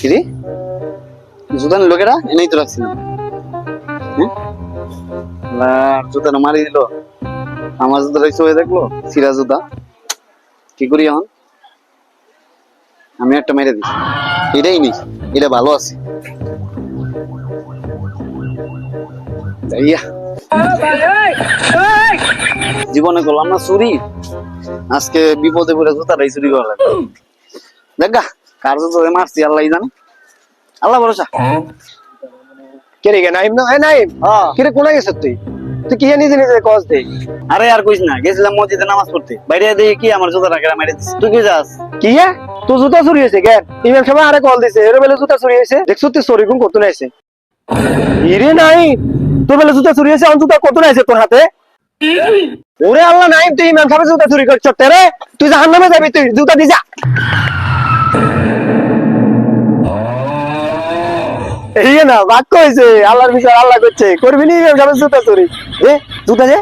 কিরে জুতান লোকেরা? এনেই তো হ্যাঁ লা, জুতাটা মারি দিল। আমার জুতা রয়েছে হয়ে দেখল সিরা জুতা। কি করি এখন? আমি একটা মেরে দিছি। এটাই নি এটা ভালো আছে। জীবনে করলাম না চুরি। আজকে বিপদে পড়ে জুতাটাই চুরি করা লাগবে। দেখা। কার জুতো মারছি আল্লাহ জানে। আল্লাহ ভরসা। কে রে নাইম না? নাইম। হ্যাঁ। কিরে কোনা গেছ তুই? তুই কি জানিস নিজে কস দে? আরে আর কইস না গেছিলাম মসজিদে নামাজ পড়তে। বাইরে দেখি কি আমার জুতাটা কেরা মেরে তুই কি যাস? কি হ্যা তোর জুতা চুরি হয়েছে কেন ইমাম সাহেব আরে কল দিছে এর বেলে জুতা চুরি হয়েছে। দেখছ তুই চুরি কোন কত নাইছে। ইরে নাই তোর বেলে জুতা চুরি হয়েছে অন জুতা কত নাইছে তোর হাতে? ওরে আল্লাহ নাই তুই ইমাম সাহেবের জুতা চুরি করছ রে? তুই জাহান্নামে যাবি তুই জুতা দি যা। এই না, বাক্য হয়েছে আল্লাহর বিচার আল্লাহ করছে। করবি নি জুতা চুরি এ, জুতা যে?